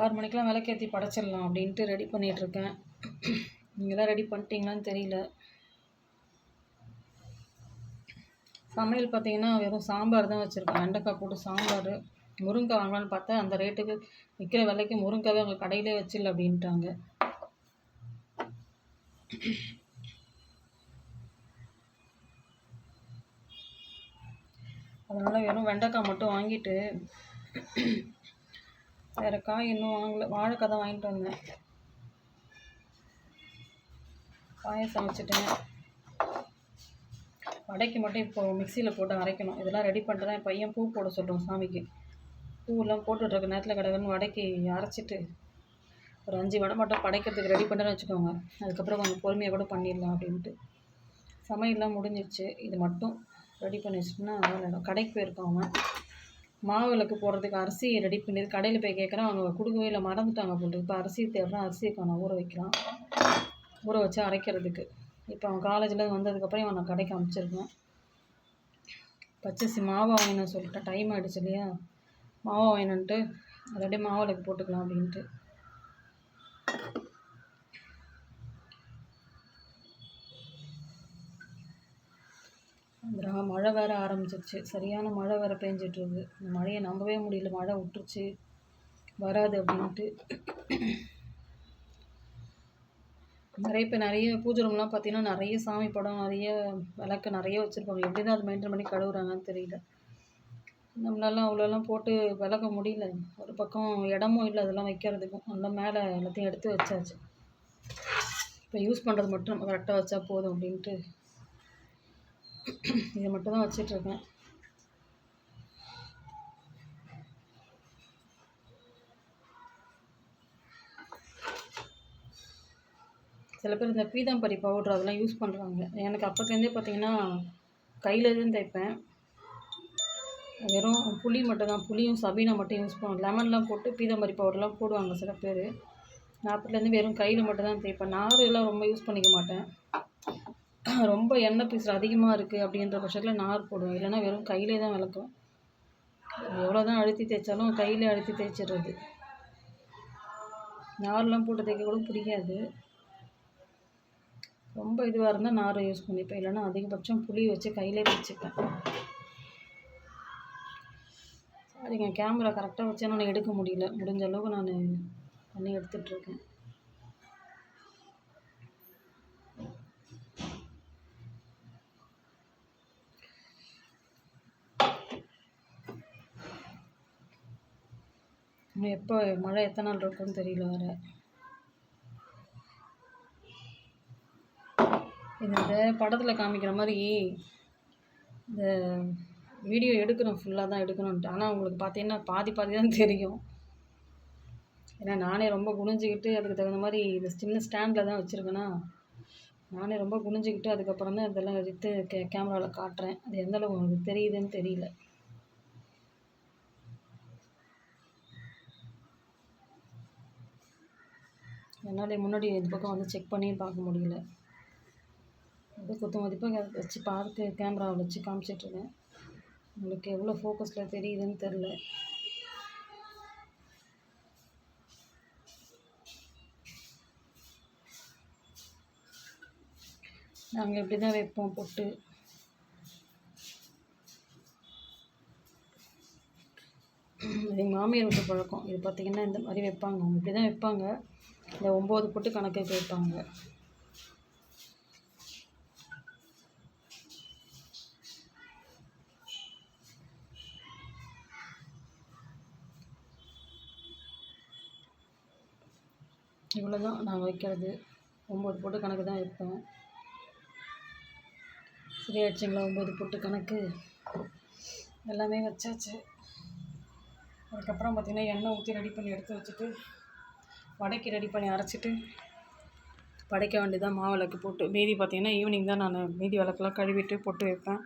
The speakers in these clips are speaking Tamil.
ஆறு மணிக்கெலாம் விளக்கேற்றி படைச்சிடலாம் அப்படின்ட்டு ரெடி பண்ணிகிட்ருக்கேன் தான் ரெடி பண்ணிட்டீங்களான்னு தெரியல. சமையல் பார்த்தீங்கன்னா வெறும் சாம்பார் தான் வச்சுருக்கேன். வெண்டைக்காய் போட்டு சாம்பார் முருங்கை வாங்கலான்னு பார்த்தா அந்த ரேட்டுக்கு விற்கிற விலைக்கு முருங்கைவே அவங்க கடையிலே வச்சிடல அப்படின்ட்டாங்க. அதனால் வெறும் வெண்டைக்காய் மட்டும் வாங்கிட்டு வேறு காய் இன்னும் வாங்கல வாழைக்காய் தான் வாங்கிட்டு வந்தேன். காயை சமைச்சிட்டேன். வடைக்கு மட்டும் இப்போது மிக்சியில் போட்டு அரைக்கணும். இதெல்லாம் ரெடி பண்ணிட்டு தான் என் பையன் பூ போட சொல்கிறோம் சாமிக்கு. பூவெல்லாம் போட்டுட்ருக்க நேரத்தில் கிடக்குன்னு வடைக்கு அரைச்சிட்டு ஒரு அஞ்சு வடை மட்டும் படைக்கிறதுக்கு ரெடி பண்ணுறேன்னு வச்சுக்கோங்க. அதுக்கப்புறம் கொஞ்சம் பொறுமையாக கூட பண்ணிடலாம் அப்படின்ட்டு. சமையல்லாம் முடிஞ்சிருச்சு. இது மட்டும் ரெடி பண்ணி வச்சிட்டோம்னா கடைக்கு போயிருக்கான் அவன். மாவு விளக்கு போடுறதுக்கு அரிசி ரெடி பண்ணி கடையில் போய் கேட்குறேன் அவங்க கொடுக்கவே இல்லை மறந்துட்டாங்க போட்டு இப்போ அரிசி தேடுறேன் அரிசியை காணும் ஊற வைக்கிறான். ஊற வச்சு அரைக்கிறதுக்கு. இப்போ அவன் காலேஜில் வந்ததுக்கப்புறம் இவன் நான் கடைக்கு அனுப்பிச்சிருக்கேன். பச்சரிசி மாவு வாங்கினு சொல்லிட்டேன் டைம் ஆகிடுச்சு இல்லையா? மாவு வாங்கினுன்ட்டு அதை அப்படியே மாவு விளக்கு போட்டுக்கலாம் அப்படின்ட்டு. மழை வேறு ஆரம்பிச்சிருச்சு. சரியான மழை வேறு பெஞ்சிட்ருக்கு இந்த மழையை நம்பவே முடியல. மழை விட்டுருச்சு வராது அப்படின்ட்டு. நிறைய இப்போ நிறைய பூஜை ரூம்லாம் பார்த்தீங்கன்னா நிறைய சாமி படம் நிறைய விளக்கு நிறைய வச்சுருப்பாங்க. எப்படி தான் அது மெயின்டைன் பண்ணி கழுவுறாங்கன்னு தெரியல. நம்மளாலாம் அவ்வளோலாம் போட்டு விளக்க முடியல. ஒரு பக்கம் இடமும் இல்லை அதெல்லாம் வைக்கிறதுக்கும். நல்லா மேலே எல்லாத்தையும் எடுத்து வச்சாச்சு. இப்போ யூஸ் பண்ணுறது மட்டும் நம்ம கரெக்டாக வச்சா போதும் அப்படின்ட்டு இதை மட்டும் தான் வச்சிட்ருக்கேன். சில பேர் இந்த பீதாம்பரி பவுட்ரு அதெல்லாம் யூஸ் பண்ணுறாங்க எனக்கு அப்போத்துலேருந்தே பார்த்தீங்கன்னா கையில் தான் தைப்பேன். வெறும் புளி மட்டும் தான் புளியும் சபீனா மட்டும் யூஸ் பண்ணுவோம் லெமன்லாம் போட்டு பீதாம்பரி பவுடர்லாம் போடுவாங்க சில பேர். நான் அப்போத்துலேருந்து வெறும் கையில் மட்டும் தான் தேய்ப்பேன் நார் எல்லாம் ரொம்ப யூஸ் பண்ணிக்க மாட்டேன். ரொம்ப எண்ணெய் பீஸ் அதிகமாக இருக்குது அப்படின்ற பட்சத்தில் நார் போடுவேன். இல்லைன்னா வெறும் கையிலே தான் விளக்குவேன். எவ்வளோ தான் அழுத்தி தேய்ச்சாலும் கையிலே அழுத்தி தேய்ச்சிடுறது. நார்லாம் போட்டு தைக்க கூட பிடிக்காது ரொம்ப இதுவாக இருந்தால் நார் யூஸ் பண்ணிப்பேன். இல்லைன்னா அதிகபட்சம் புளி வச்சு கையிலே தைச்சிப்பேன் சரிங்க கேமரா கரெக்டாக வச்சு நான் எடுக்க முடியல. முடிஞ்ச அளவுக்கு நான் பண்ணி எடுத்துகிட்ருக்கேன் இன்னும் எப்போ மழை எத்தனை நாள் இருக்கும்னு தெரியல வேறு. இந்த படத்தில் காமிக்கிற மாதிரி இந்த வீடியோ எடுக்கணும் ஃபுல்லாக தான் எடுக்கணுன்ட்டு ஆனால் உங்களுக்கு பார்த்தீங்கன்னா பாதி பாதி தான் தெரியும். ஏன்னா நானே ரொம்ப குனிஞ்சிக்கிட்டு அதுக்கு தகுந்த மாதிரி இந்த சின்ன ஸ்டாண்டில் தான் வச்சுருக்கேன்னா நானே ரொம்ப குனிஞ்சிக்கிட்டு அதுக்கப்புறம் தான் இதெல்லாம் எடுத்து கே கேமராவில் காட்டுறேன். அது எந்த அளவு உங்களுக்கு தெரியுதுன்னு தெரியல. என்னால் முன்னாடி இது பக்கம் வந்து செக் பண்ணி பார்க்க முடியல. அது குத்து மதிப்பாக வச்சு பார்த்து கேமராவில் வச்சு காமிச்சிட்ருக்கேன் உங்களுக்கு எவ்வளோ ஃபோக்கஸில் தெரியுதுன்னு தெரில நாங்கள் இப்படி தான் வைப்போம் பொட்டு. எங்கள் மாமியார் வீட்டு பழக்கம். இது பார்த்திங்கன்னா இந்த மாதிரி வைப்பாங்க. அவங்க இப்படி தான் வைப்பாங்க. இந்த ஒம்பது பொட்டு கணக்குக்கு கேட்பாங்க. இவ்வளோ தான் நான் வைக்கிறது. ஒம்பது போட்டு கணக்கு தான் வைப்பேன். சரியாச்சுங்களா ஒம்பது போட்டு கணக்கு? எல்லாமே வச்சாச்சு. அதுக்கப்புறம் பார்த்திங்கன்னா எண்ணெய் ஊற்றி ரெடி பண்ணி எடுத்து வச்சுட்டு வடைக்கு ரெடி பண்ணி அரைச்சிட்டு படைக்க வேண்டியதான் மாவிளக்கு போட்டு. மீதி பார்த்திங்கன்னா ஈவினிங் தான் நான் மீதி விளக்கெல்லாம் கழுவிட்டு போட்டு வைப்பேன்.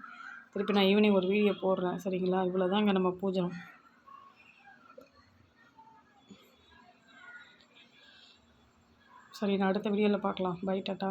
திருப்பி நான் ஈவினிங் ஒரு வீடியோ போடுறேன். சரிங்களா? இவ்வளோ தாங்க நம்ம பூஜை. சரி நான் அடுத்த வீடியோவில் பார்க்கலாம். By tata